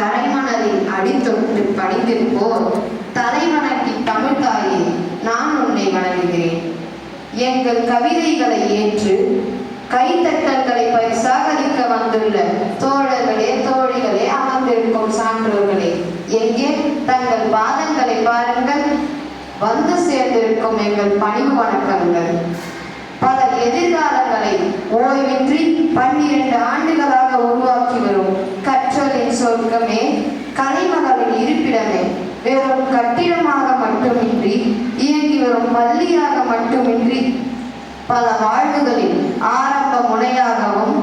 கரைமணலில் அடித்தொட்டு பணிந்திருப்போர் தலைவணங்கி தமிழ்தாயே நான் உன்னை வணங்குகிறேன். எங்கள் கவிதைகளை ஏற்று கைத்தட்டல்களை பரிசாக வந்துள்ள தோழர்களே தோழிகளே அமர்ந்திருக்கும் சான்றோர்களே எங்கே தங்கள் பாதங்களை பாருங்கள். வந்து சேர்ந்திருக்கும் எங்கள் பணிவு வணக்கங்கள். பல எதிர்காலங்களை ஓய்வின்றி பன்னிரண்டு ஆண்டுகளாக உருவாக்கி வரும் சொர்க்கமே கலைமகளின் இருப்பிடமே வெறும் கட்டிடமாக மட்டுமின்றி இயங்கி வரும் பள்ளியாக மட்டுமின்றி பல வாழ்வுகளின் ஆரம்ப முனையாகவும்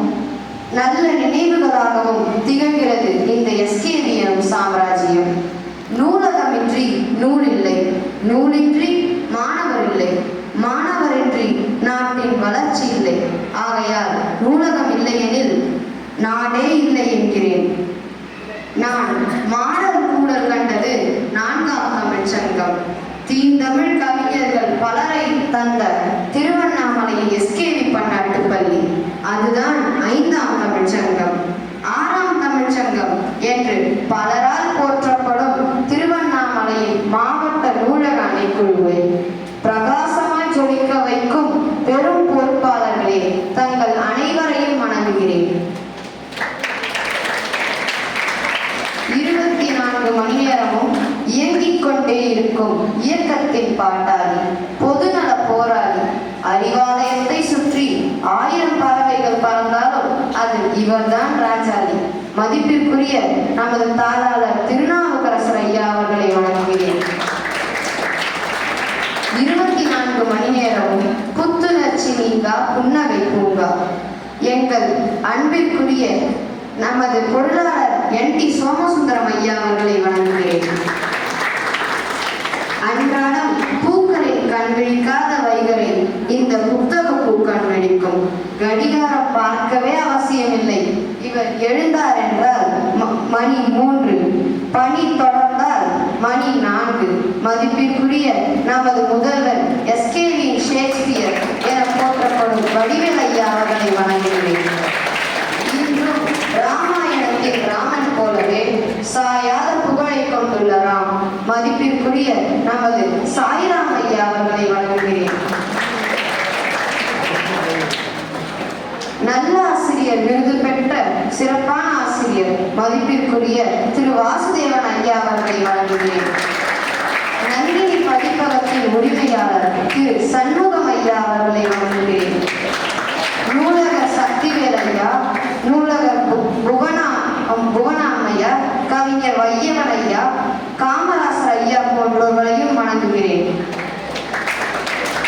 நல்ல நினைவுகளாகவும் திகழ்கிறது இந்த எஸ்கேவியம் சாம்ராஜ்யம். பெரும் பொறுப்பாளர்களே தங்கள் அனைவரையும் வணங்குகிறேன். இருபத்தி நான்கு மணி நேரமும் இயங்கிக் கொண்டே இருக்கும் இயக்கத்தின் பாட்டாளி பொதுநல போராளி அறிவாலயத்தை சுற்றி ஆயிரம் பறவைகள் பறந்தாலும் அது இவர்தான் ராஜாலி மதிப்பிற்குரிய நமது தாராளர் திருநாவுக்கரசர் ஐயா அவர்களை வணங்குகிறேன் இருபத்தி நான்கு மணி நேரமும் புத்துணர்ச்சி நீங்கா புன்னகை பூங்கா. எங்கள் அன்பிற்குரிய நமது பொருளாளர் என் டி சோமசுந்தரம் ஐயா அவர்களை வணங்குகிறேன். அன்றாடம் பூக்களை கண்விழிக்காத வைகரை இந்த புத்தக பூ கண்விழிக்கும் கடிகாரம் பார்க்கவே அவசியமில்லை. இவர் எழுந்தார் என்றால் ம- மணி மூன்று. பணி தொடர்ந்தால் மணி நான்கு. மதிப்பிற்குரிய நமது முதல்வர் எஸ். வடிவேல் ஐயா அவர்களை வணங்குகிறேன். இன்றும் ராமாயணத்தில் ராமன் போலவே சாயாத புகழை கொண்டுள்ள ராம் மதிப்பிற்குரிய நமது சாய்ராம் ஐயா அவர்களை வணங்குகிறேன். நல்ல ஆசிரியர் விருது பெற்ற சிறப்பான ஆசிரியர் மதிப்பிற்குரிய திரு வாசுதேவன் ஐயா அவர்களை வழங்குகிறேன் நந்தினி பதிப்பகத்தின் உரிமையாளர் திரு சண்முகம் ஐயா அவர்களை வழங்குகிறேன் சக்திவேல் ஐயா நூலக பு- புவனா புவனாமையா கவிஞர் வையவன் ஐயா? காமராசர் ஐயா போன்றவர்களையும் வணங்குகிறேன்.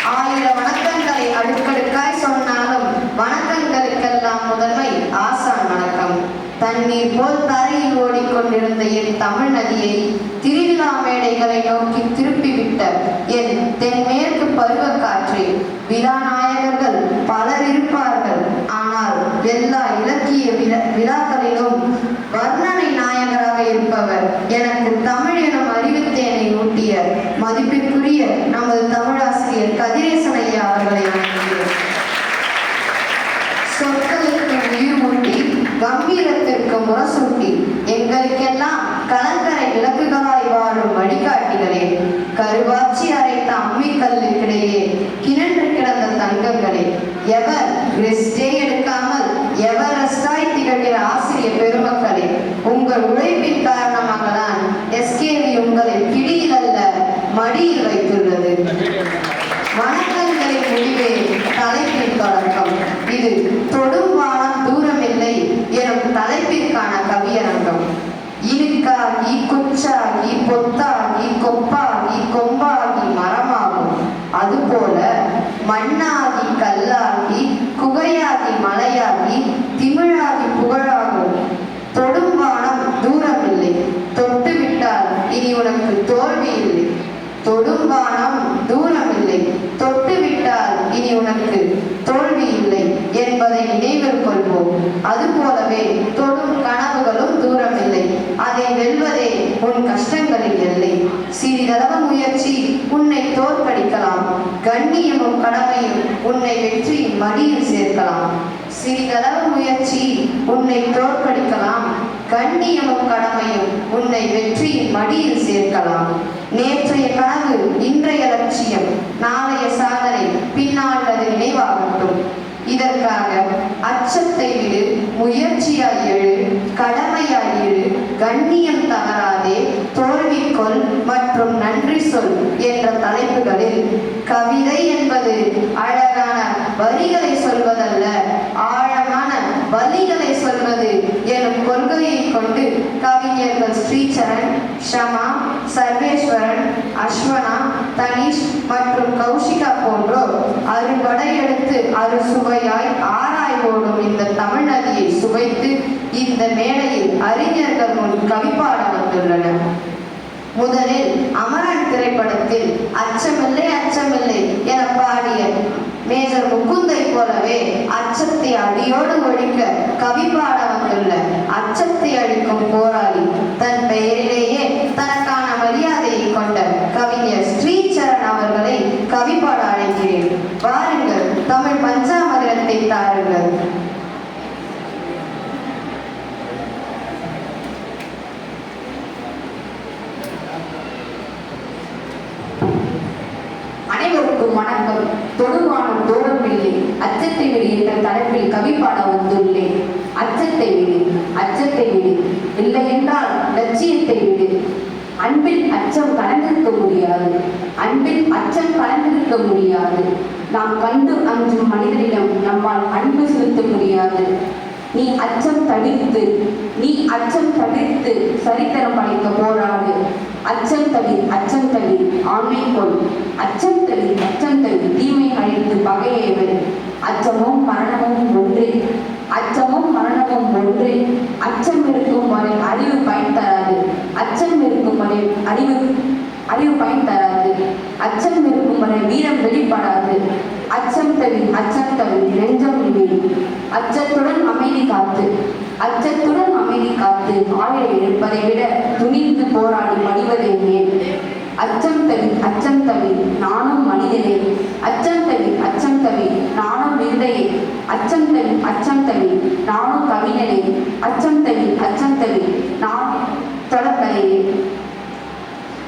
ஆயிரம் வணக்கங்களை அடுக்கடுக்காய் சொன்னாலும் வணக்கங்களுக்கெல்லாம் முதன்மை ஆசான் வணக்கம். தண்ணீர் போல் தரையில் ஓடிக்கொண்டிருந்த என் தமிழ் நதியை திருவிழா மேடைகளை நோக்கி திருப்பிவிட்ட என் தென்மேற்கு பருவக்காற்றே விழா நாயகர்கள் பலர் இருப்பார்கள். எல்லா இலக்கிய விழா- விழாக்களிலும் வர்ணனை நாயகராக இருப்பவர். எனக்கு தமிழ் எனும் அறிவித்தேனை ஊட்டிய மதிப்பிற்குரிய நமது தமிழாசிரியர் கதிரேசன் ஐயா அவர்களை சொற்களுக்கு உயிர் ஊட்டி கம்பீரத்திற்கு முரசூட்டி எங்களுக்கெல்லாம் கலங்கரை விளக்குகளாய் வாழும் வழிகாட்டிகளே. கருவாச்சி அரைத்த அம்மிக்கல்லுக்கிடையே கிணன்று கிடந்த தங்கங்களே. எவர் ரெஸ்டே உங்கள் உழைப்பின் காரணமாக தான் எஸ்கேவி உங்களை பிடியில் அல்ல மடியில் வைத்துள்ளது. வணக்கங்களின் முடிவே தலைப்பின் தொடக்கம். இது தொடும் வானம் தூரமில்லை எனும் தலைப்பிற்கான கவியரங்கம். இழுக்காகி குச்சாகி பொத்தாகி கொப்பாகி கொம்பாகி மரமாகும் அதுபோல மண்ணாகி கல்லாகி குகையாகி மலையாகி திமிழாகி புகழாகும் தொடும் வானம் தூரமில்லை தொட்டு விட்டால் இனி உனக்கு தோல்வி இல்லை தொடும் வானம் தூரமில்லை தொட்டு விட்டால் இனி உனக்கு தோல்வி இல்லை என்பதை நினைவில் கொள்வோம் அதுபோலவே தொடும் கனவுகளும் தூரமில்லை அதை வெல்வதே உன் கஷ்டங்களின் எல்லை சிறிதளவு முயற்சி உன்னை தோற்கடிக்கலாம் கண்ணியமும் கடமையும் உன்னை மடியில் சேர்க்கலாம். சிறிதளவு முயற்சி உன்னை தோற்கடிக்கலாம். கண்ணியமும் கடமையும் உன்னை வெற்றியின் மடியில் சேர்க்கலாம். நேற்றைய கனவு இன்றைய லட்சியம் நாளைய சாதனை பின்னாட்டது நினைவாகட்டும். இதற்காக அச்சத்தை விடு முயற்சியாய் எழு கடமையாய் எழு கண்ணியம் தவறாதே தோல்விக்கொள் மற்றும் நன்றி சொல் என்ற தலைப்புகளில். கவிதை என்பது அழகான வரிகளை சொல்வதல்ல. ஆழமான வலிகளை சொல்வது எனும் கொள்கையை கொண்டு கவிஞர்கள் ஸ்ரீசரண் ஷமா சர்வேஸ்வரன் அஸ்வனா தனிஷ் மற்றும் கௌஷிகா போன்றோர் அறுபடையெடுத்து அறுசுவையாய் ஆராய்வோடும் இந்த தமிழ் நதியை சுவைத்து இந்த மேடையில் அறிஞர்கள் முன் கவிப்பாட வந்துள்ளனர். முதலில் அமரன் திரைப்படத்தில் அச்சமில்லை அச்சமில்லை என பாடிய மேஜர் முகுந்தை போலவே அச்சத்தை அடியோடு ஒழிக்க கவி பாட வந்துள்ள அச்சத்தை அழிக்கும் போராளி தன் பெயரிலேயே தனக்கான மரியாதையை கொண்ட கவிஞர் ஸ்ரீசரண் அவர்களை கவி பாட அழைக்கிறேன். வாருங்கள் தமிழ் பஞ்சாமரத்தை தாருங்கள். அனைவருக்கும் வணக்கம். தொடுவான என்ற கவி பாட வந்துள்ளேன். அச்சத்தை விடு அச்சத்தை விடு. இல்லை என்றால் லட்சியத்தை விடு. அன்பில் அச்சம் கலந்திருக்க முடியாது. அன்பில் அச்சம் கலந்திருக்க முடியாது. நாம் கண்டு அஞ்சும் மனிதரிடம் நம்மால் அன்பு செலுத்த முடியாது. நீ அச்சம் தவிர்த்து நீ அச்சம் தவிர்த்து சரித்திரம் படைக்க போராடு. அச்சம் தவி அச்சம் தவி. ஆண்மை கொள். அச்சம் தவி அச்சம் தவி. தீமை அழித்து பகையேவன் அச்சமும் மரணமும் ஒன்று. அச்சமும் மரணமும் ஒன்று. அச்சம் இருக்கும் வரை அறிவு பயன் தராது. அச்சம் இருக்கும் வரை அறிவு அறிவு பயன் தராது. அச்சம் இருக்கும் வரை வீரம் வெளிப்படாது. அச்சம் தவி அச்சம் தவி நெஞ்சம் வீடு அச்சத்துடன் அமைதி காத்து அச்சத்துடன் அமைதி காத்து ஆழை இருப்பதை விட துணிந்து போராடி மடிவதே ஏன் அச்சம் தவி அச்சம் தவி நானும் மனிதனே. அச்சம் தவி அச்சம் தவி நானும் விந்தையே அச்சம் தவி அச்சம் தவி நானும் கவிஞனே. அச்சம் தவி அச்சம் தவி நான் தொடக்கலையே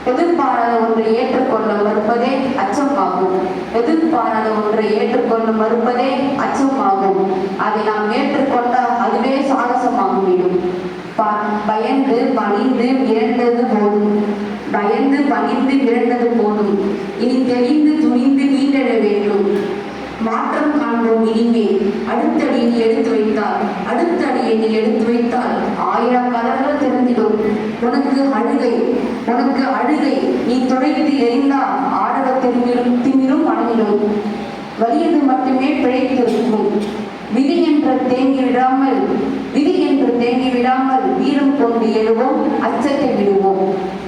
எதிர்பாராத ஒன்றை ஏற்றுக்கொள்ள மறுப்பதே அச்சமாகும். எதிர்பாராத ஒன்றை ஏற்றுக்கொள்ள மறுப்பதே அச்சமாகும். அதை நாம் ஏற்றுக்கொண்டால் அதுவே சாகசமாகிவிடும். ப- பயந்து பணிந்து இறந்தது போதும். பயந்து பகிர்ந்து விரண்டது போதும். இனி தெளிந்து துணிந்து நீண்டிட வேண்டும். மாற்றம் காண்போம் இனிமே. அடுத்தடி நீ எடுத்து வைத்தால் அடுத்த அடியை நீ எடுத்து வைத்தால் ஆயிரம் கதவுகள் திறந்திடும். உனக்கு அழுகை உனக்கு அழுகை. நீ துடைத்து எரிந்தால் ஆடவ திரும்பிடும் திமிரும் அடங்கிடும் வலியது மட்டுமே பிழைத்திருக்கும் விதி என்ற தேங்கி விடாமல் விதி என்று தேங்கி விடாமல் வீரம் கொண்டு எழுவோம் அச்சத்தை விடுவோம்.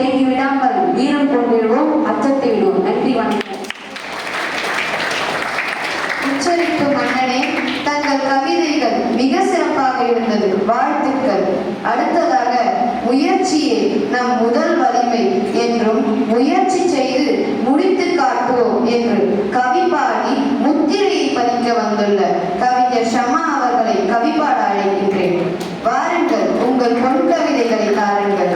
தேங்கி விடாமல் வீரம் கொண்டிடுவோம் அச்சத்திடுவோம் நன்றி வணக்கம். உச்சரிப்பு மன்னனே தங்கள் கவிதைகள் மிக சிறப்பாக இருந்தது. வாழ்த்துக்கள். அடுத்ததாக முயற்சியே நம் முதல் வலிமை என்றும் முயற்சி செய்து முடித்து காட்டுவோம் என்று கவி பாடி முத்திரையை பதிக்க வந்துள்ள கவிஞர் ஷமா அவர்களை கவி பாட அழைக்கின்றேன் வாருங்கள் உங்கள் பொன் கவிதைகளை தாருங்கள்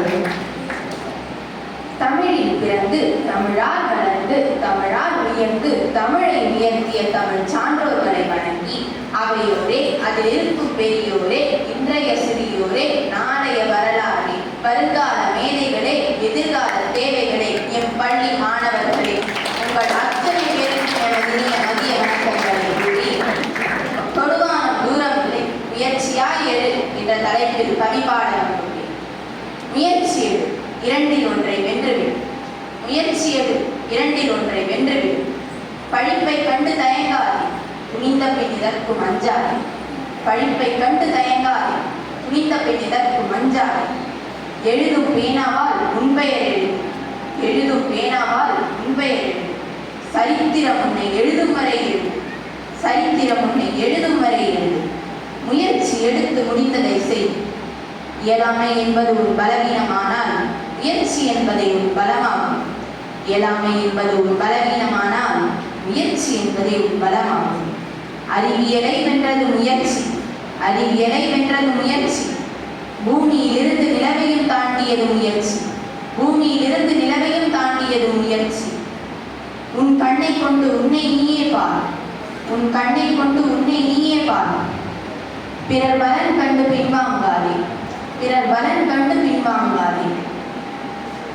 தமிழில் பிறந்து தமிழால் வளர்ந்து தமிழால் உயர்ந்து தமிழை உயர்த்திய தமிழ் சான்றோர்களை வணங்கி அவையோரே அதில் இருக்கும் பெரியோரே இன்றைய சிறியோரே நாளைய வரலாறே வருங்கால மேதைகளே எதிர்கால தேவைகளே எம் பள்ளி மாணவர்களே உங்களால் அத்தனை பேருக்கும் எனது இனிய மதிய வணக்கங்களை கூறி தொடுவான தூரம் இல்லை முயற்சியாய் எழு என்ற தலைப்பில் கவிபாட வந்துள்ளேன் முயற்சி எடு இரண்டில் ஒன்றை வென்றுவிடு முயற்சி எடு இரண்டில் ஒன்றை வென்றுவிடு பழிப்பை கண்டு தயங்காதே துணிந்த பின் இதற்கும் அஞ்சாதே பழிப்பை கண்டு தயங்காதே. துணிந்த பெண் இதற்கும் அஞ்சாதே எழுதும் பேனாவால் உண்பெயர் எழுது. எழுதும் பேனாவால் உண்பெயர் எழுது. சரித்திரம் உன்னை எழுதும் வரை எழுது. சரித்திரம் உன்னை எழுதும் வரை எழுது. முயற்சி எடுத்து முடிந்ததை செய். இயலாமை என்பது ஒரு பலவீனமானால் முயற்சி என்பதை ஒரு பலமாகும். இயலாமை என்பது ஒரு பலவீனமானால் முயற்சி என்பதே ஒரு பலமாகும். அறிவியலை வென்றது முயற்சி? அறிவியலை வென்றது முயற்சி? பூமியிலிருந்து நிலவையும் தாண்டியது முயற்சி. பூமியிலிருந்து நிலவையும் தாண்டியது முயற்சி. உன் கண்ணை கொண்டு உன்னை நீயே பார். உன் கண்ணை கொண்டு உன்னை நீயே பார். பிறர் பலன் கண்டு பின்வாங்காதே. பிறர் பலன் கண்டு பின்வாங்காதே.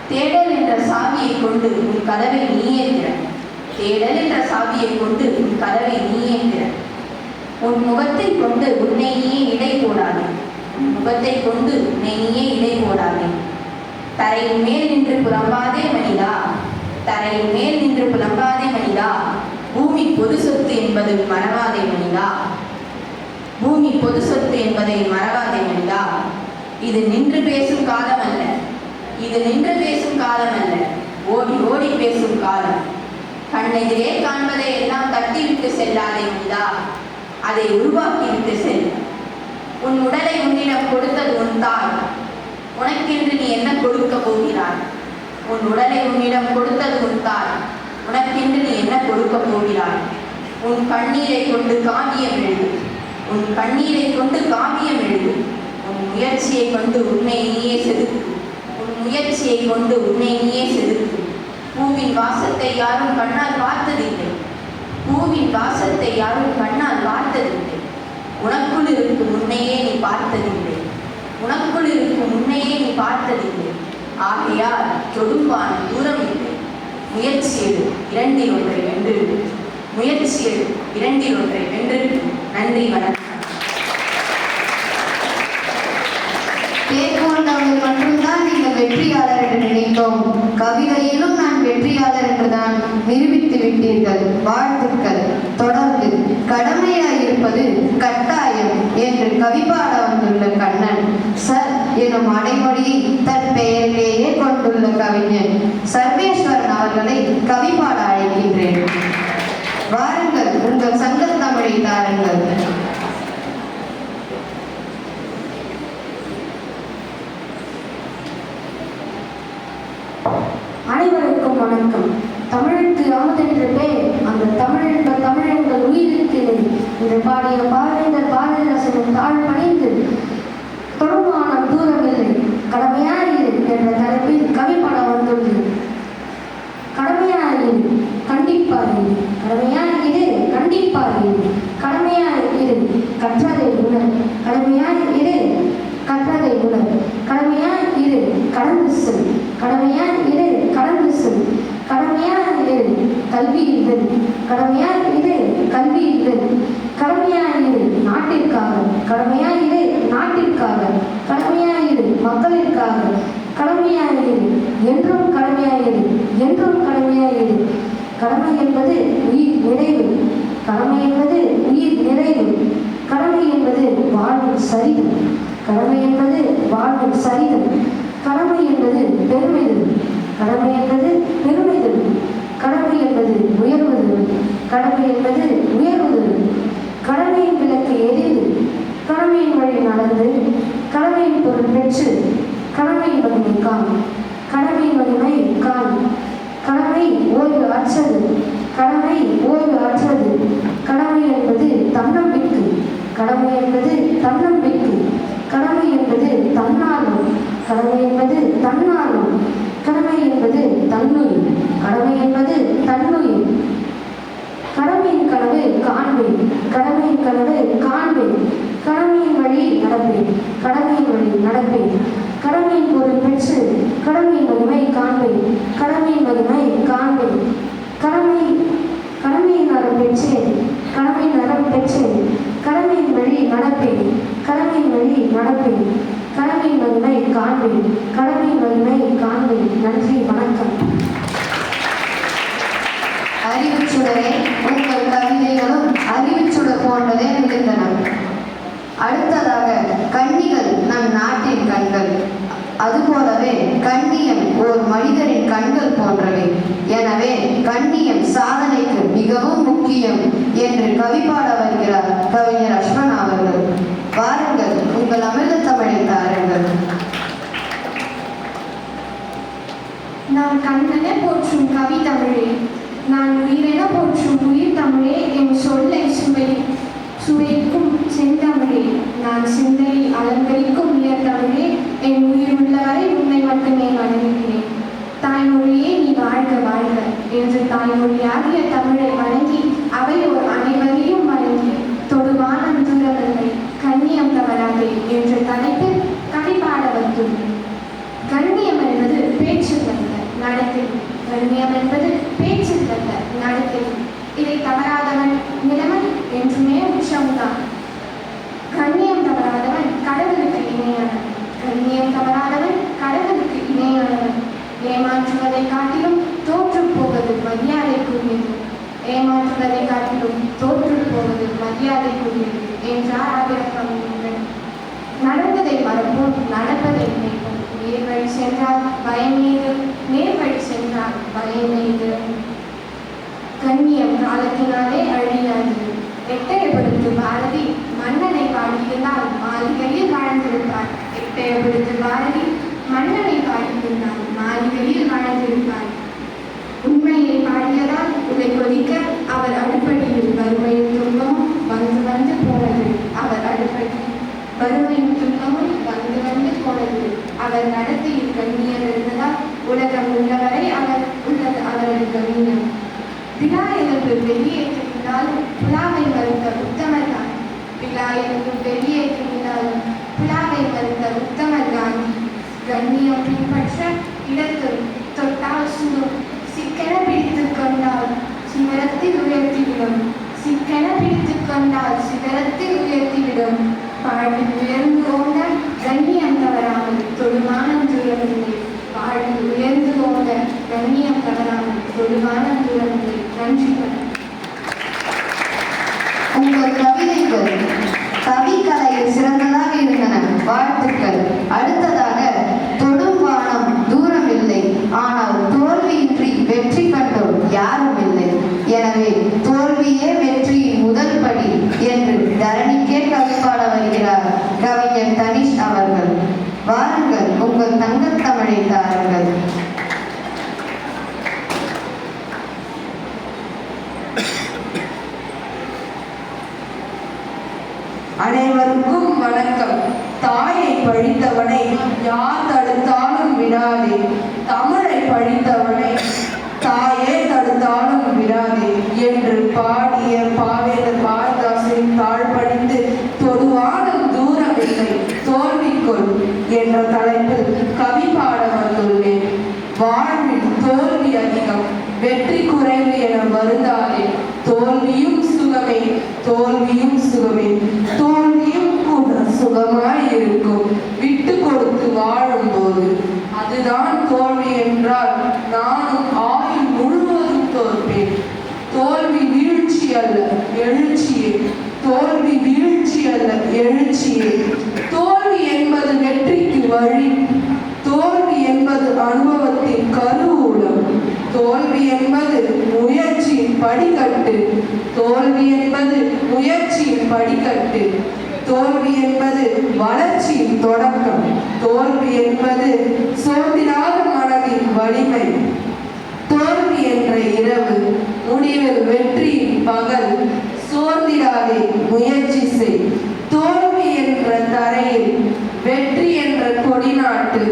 தேடல் என்ற சாவியை கொண்டு உன் கதவை நீயே திற தேடல் என்ற சாவியை கொண்டு உன் கதவை நீயே திற உன் முகத்தை கொண்டு உன்னையே இடை போடாதே. முகத்தை கொண்டு உன்னையே இடை போடாதே. தரையின் மேல் நின்று புலம்பாதே மனிதா. தரையின் மேல் நின்று புலம்பாதே மனிதா. பூமி பொது சொத்து என்பது மறவாதே மனிதா. பூமி பொது சொத்து என்பதை மறவாதே மனிதா. இது நின்று பேசும் காலம் அல்ல. இது நின்று பேசும் காலம் அல்ல. ஓடி ஓடி பேசும் காலம். கண்ணெதிரே காண்பதை எல்லாம் தட்டிவிட்டு செல்லாதே மனிதா. அதை உருவாக்கிவிட்டு செல். உன் உடலை உன்னிடம் கொடுத்தது உன் தாய். உனக்கென்று நீ என்ன கொடுக்க போகிறாய்? உன் உடலை உன்னிடம் கொடுத்தது உன் தாய். உனக்கென்று நீ என்ன கொடுக்க போகிறாய்? உன் கண்ணீரை கொண்டு காவியம் எழுது. உன் கண்ணீரை கொண்டு காவியம் எழுது. உன் முயற்சியை கொண்டு உன்னை நீயே செதுக்கு. உன் முயற்சியை கொண்டு உன்னை நீயே செதுக்கு. பூவின் வாசத்தை யாரும் கண்ணால் பார்த்ததில்லை. பூவின் வாசத்தை யாரும் கண்ணால் பார்த்ததில்லை. உனக்குள் இருக்கும் முன்னையே நீ பார்த்ததில்லை. உனக்குள் இருக்கும் முன்னையே நீ பார்த்ததில்லை. ஆகையால் தொடும்பான தூரம் இல்லை. முயற்சி எடு இரண்டில் ஒன்றை வென்றிடு. முயற்சி எடு இரண்டில் ஒன்றை வென்று நன்றி வணக்கம். பேர்கொண்டவர்கள் மட்டும்தான் நீங்கள் வெற்றியாளர் என்று நினைத்தோம். கவிதையிலும் நான் வெற்றியாளர் என்றுதான் நிரூபித்து விட்டீர்கள் வாழ்த்துக்கள். தொடர்ந்து கடமையாயிருப்பது கட்டாயம் என்று கவிபாட வந்துள்ள கண்ணன். சர் எனும் அடைமொழியை தன் பெயரிலேயே கொண்டுள்ள கவிஞன். சர்வேஸ்வரன் அவர்களை கவிபாட அழைக்கின்றேன். வாருங்கள் உங்கள் சங்க தமிழை தாருங்கள். அனைவருக்கும் வணக்கம். தமிழுக்கு அமுதென்று பேர் அந்த தமிழ் என்ப என்ற உயிருக்கு என்று பாடிய பாரதியர் பாரதிதாசனும் தாழ் பணிந்து தொடுமானம் தூரமில்லை. கடமையாயிரு என்ற தலைப்பில் கவிப்பட வந்துள்ளது கடமையாயிரு கண்டிப்பாயிரு கடமையாயிரு கண்டிப்பாயிரு கடமையாயிரு கற்றதை உணர். கடமையாயிரு கற்றதை உணர். கடமையாயிரு கடந்து செல். கடமையாயிரு கடந்து செல். இது கல்வி இது கடமையா இது கல்வி இது கடமையா இது நாட்டிற்காக. கடமையா இது நாட்டிற்காக. கடமையா இது மக்களிற்காக. கடமையா இது என்றும் கடமையா இது என்றும் கடமையா இது கடமை என்பது உயிர் நிறைவு. கடமை என்பது உயிர் நிறைவு. கடமை என்பது வாழ்வின் சரிதம் கடமை என்பது வாழ்வின் சரிதம் கடமை என்பது பெருமைதல் கடமை என்பது பெருமைதல் கடமை என்பது உயர்வு. கடமையின் விளக்கு எரிந்து கடமையின் வழி நடந்து கடமையின் பொருள் பெற்று கடமையின் வலிமை காண். கடமையின் வலிமை காண். கடமை ஓய்வு ஆற்றது. கடமை ஓய்வு ஆற்றது. கடமை என்பது தன்னம்பிக்கை. கடமை என்பது தன்னம்பிக்கை. கடமை என்பது தன்னாலும் கடமை என்பது தன்னாலும் கடமை என்பது தன்னுயிர். கடமை என்பது தன்னுயிர். கடமையின் கனவு காண்பேன். கடமையின் கனவு காண்பேன். கடமையின் வழி நடப்பேன். கடமையின் வழி நடப்பேன். கடமையின் பொருள் பெற்று கடமையின் மகிமை காண்பேன். கடமையின் மகிமை காண்பேன். கடமை கடமையின் நரம் பெற்றேன் கடமையின் நரம் பெற்றேன் கடமையின் வழி நடப்பேன். கடமையின் வழி நடப்பேன். கடமையின் மகிமை காண்பேன். கடமையின் மகிமை காண்பேன். நன்றி வணக்கம். சுடரே உங்கள் கவிதைகளும் அறிவுச்சுடர் போன்றதே மிகுந்தன அடுத்ததாக கண்ணிகள் நம் நாட்டின் கண்கள். அதுபோலவே கண்ணியம் ஓர் மனிதரின் கண்கள் போன்றவை. எனவே கண்ணியம் சாதனைக்கு மிகவும் முக்கியம் என்று கவிபாட வருகிறார் கவிஞர் அஸ்வன் அவர்கள். வாருங்கள் உங்கள் அமிர்த தமிழை தாருங்கள். நான் கண்ணனே போற்றும் கவி தமிழே நான் உயிரென போற்றும் உயிர் தமிழே என் சொல்லை சுவை சுவைக்கும் செந்தமிழே. நான் சிந்தையை அலங்கரிக்கும் தமிழே என் உயிர் உள்ளவரை உன்னை மட்டுமே வணங்குகிறேன். தாய்மொழியே நீ வாழ்க வாழ்க. என்று தாய்மொழியாகிய தமிழை வணங்கி ஒரு அனைவரையும் வணங்கி தொடுவானம் தூரவில்லை கண்ணியம் தவறாதே என்ற தலைப்பில் கவி வந்துள்ளேன். கண்ணியம் என்பது பேச்சு அல்ல நடத்தை. கண்ணியம் என்பது ஏமாற்றுவதை காட்டிலும் தோற்று போவது மரியாதைக்குரியது. ஏமாற்றுவதை காட்டிலும் தோற்று போவது மரியாதைக்குரியது என்றார் ஆபிரகாம் நடந்ததை மறப்போம் நடப்பதை நினைப்போம். நேர்வழி சென்றால் பயமீது நேர்வழி சென்றால் பயமீது கண்ணியம் காலத்தினாலே அழியாது. எட்டயபுரத்து பாரதி மன்னனை பாடியிருந்தால் மாளிகையில் வாழ்ந்திருப்பார் எட்டயபுரத்து பாரதி மன்னனை வெளியில் வாழ்ந்திருப்பார். உண்மையை பாடியதால் உதை கொதிக்க அவர் அடுப்படியில் வறுமையும் துன்பமும் வந்து வந்து போனது அவர் அடுப்படி. வறுமையின் துன்பமும் வந்து வந்து போனது அவர் நடத்தையில் கண்ணியம் இருந்ததால் உலகம் உள்ளவரை அவர் உள்ளது அவரது கண்ணியம் விழா எனக்கு வெளியேற்றினாலும் புலாவை மறுத்த உத்தமர் காந்தி. விழா எனக்கு வெளியேற்றினாலும் புலாவை மறுத்த உத்தமர் காந்தி. கண்ணியம் பின்பற்ற இடத்தில் தொட்டால் சுடும். சிக்கன பிடித்து கொண்டால் சிகரத்தில் உயர்த்திவிடும். சிக்கன பிடித்து கொண்டால் சிகரத்தில் உயர்த்திவிடும். வாழ்வில் உயர்ந்து கொண்ட கண்ணியம் தவறாமல் தொழுமான தூரமில்லை வாழ்வில் உயர்ந்து கொண்ட கண்ணியம் தவறாமல் தொழுமான தூரமில்லை நன்றி வணக்கம். உங்கள் கவிதைகள் கவிக்கலையில் சிறந்ததாக இருந்தன வாழ்த்துக்கள் அடுத்ததாக தொடும் வானம் தூரம் இல்லை ஆனால் தோல்வியின்றி வெற்றி கண்டோர் யாரும் இல்லை எனவே தோல்வியே வெற்றியின் முதல் படி என்று தரணிக்கே கவி பாட வருகிறார் கவிஞர் தனிஷ் அவர்கள் வாருங்கள் உங்கள் தங்கத் தமிழை தாருங்கள் அனைவருக்கும் வணக்கம் தாயை பழித்தவனை யார் தடுத்தாலும் விடாதே தமிழை பழித்தவனை தாயே தடுத்தாலும் விடாதே என்று பாடிய பாவேந்தர் பாரதாசரின் தாழ் படித்து தொடுவானும் தூரமில்லை தோல்விக்குள் என்ற தலைப்பில் கவி பாட வந்துள்ளேன் வாழ்வில் தோல்வி அதிகம் வெற்றி குறைவு என வருந்தாதே தோல்வியும் சுகமே தோல்வியும் சுகமே தோல்வியும் கூட சுகமாய் இருக்கும் விட்டு கொடுத்து வாழும்போது அதுதான் தோல்வி என்றால் நானும் ஆயுள் முழுவதும் தோற்பேன் தோல்வி வீழ்ச்சி அல்ல எழுச்சியே தோல்வி வீழ்ச்சி அல்ல எழுச்சியே தோல்வி என்பது வெற்றிக்கு வழி தோல்வி என்பது அனுபவத்தின் கருவூலம். தோல்வி என்பது முயற்சியின் படிக்கட்டு. தோல்வி என்பது முயற்சியின் படிக்கட்டு. தோல்வி என்பது வளர்ச்சியின் தொடக்கம். தோல்வி என்பது சோர்ந்திராத மனதின் வலிமை. தோல்வி என்ற இரவு முடிவில் வெற்றியின் பகல். சோர்ந்திராதே முயற்சி செய். தோல்வி என்ற தரையில் வெற்றி என்ற கொடிநாட்டு.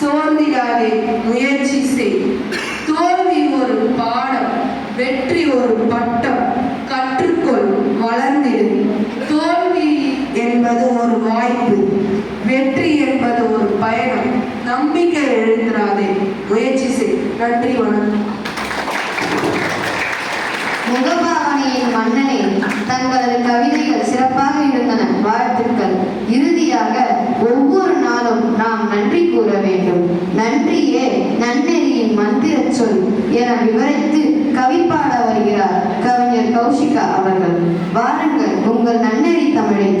சோர்ந்திடாதே முயற்சி செய். தோல்வி ஒரு பாடம் வெற்றி ஒரு பட்டம். கற்றுக்கொள் வளர்ந்திடு. தோல்வி என்பது ஒரு வாய்ப்பு வெற்றி என்பது ஒரு பயணம். நம்பிக்கை எழுந்திராதே முயற்சி செய். நன்றி வணக்கம். முகபாவனையின் மன்னனே தங்களது கவிதைகள் சிறப்பாக இருந்தன. வாழ்த்துக்கள். இறுதியாக ஒவ்வொரு நாளும் நாம் நன்றி கூற வேண்டும். நன்னெறியின் மந்திர சொல். என விவரித்து கவி பாட வருகிறார் கவிஞர் கௌஷிகா அவர்கள். வாருங்கள் உங்கள் நன்னெறி தமிழை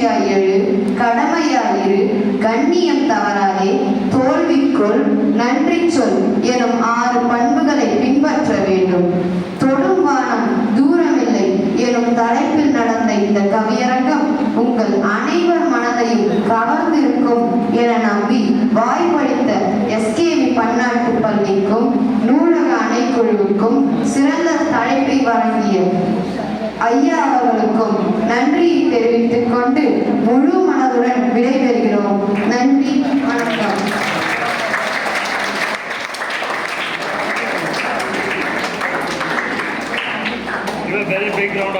முயற்சியாய் எழு கடமையாயிரு கண்ணியம் தவறாதே தோல்விக்குள் நன்றி சொல் எனும் ஆறு பண்புகளை பின்பற்ற வேண்டும். தொடும் வானம் தூரமில்லை எனும் தலைப்பில் நடந்த இந்த கவியரங்கம் உங்கள் அனைவர் மனதையும் கவர்ந்திருக்கும் என நம்பி வாய்ப்பளித்த எஸ்கேவி பன்னாட்டு பள்ளிக்கும் நூலக அணைக்குழுவுக்கும் சிறந்த தலைப்பை வழங்க ஐயா அவர்களுக்கும் நன்றியை தெரிவித்துக் கொண்டு முழு மனதுடன் விடைபெறுகிறோம். நன்றி வணக்கம். Very big round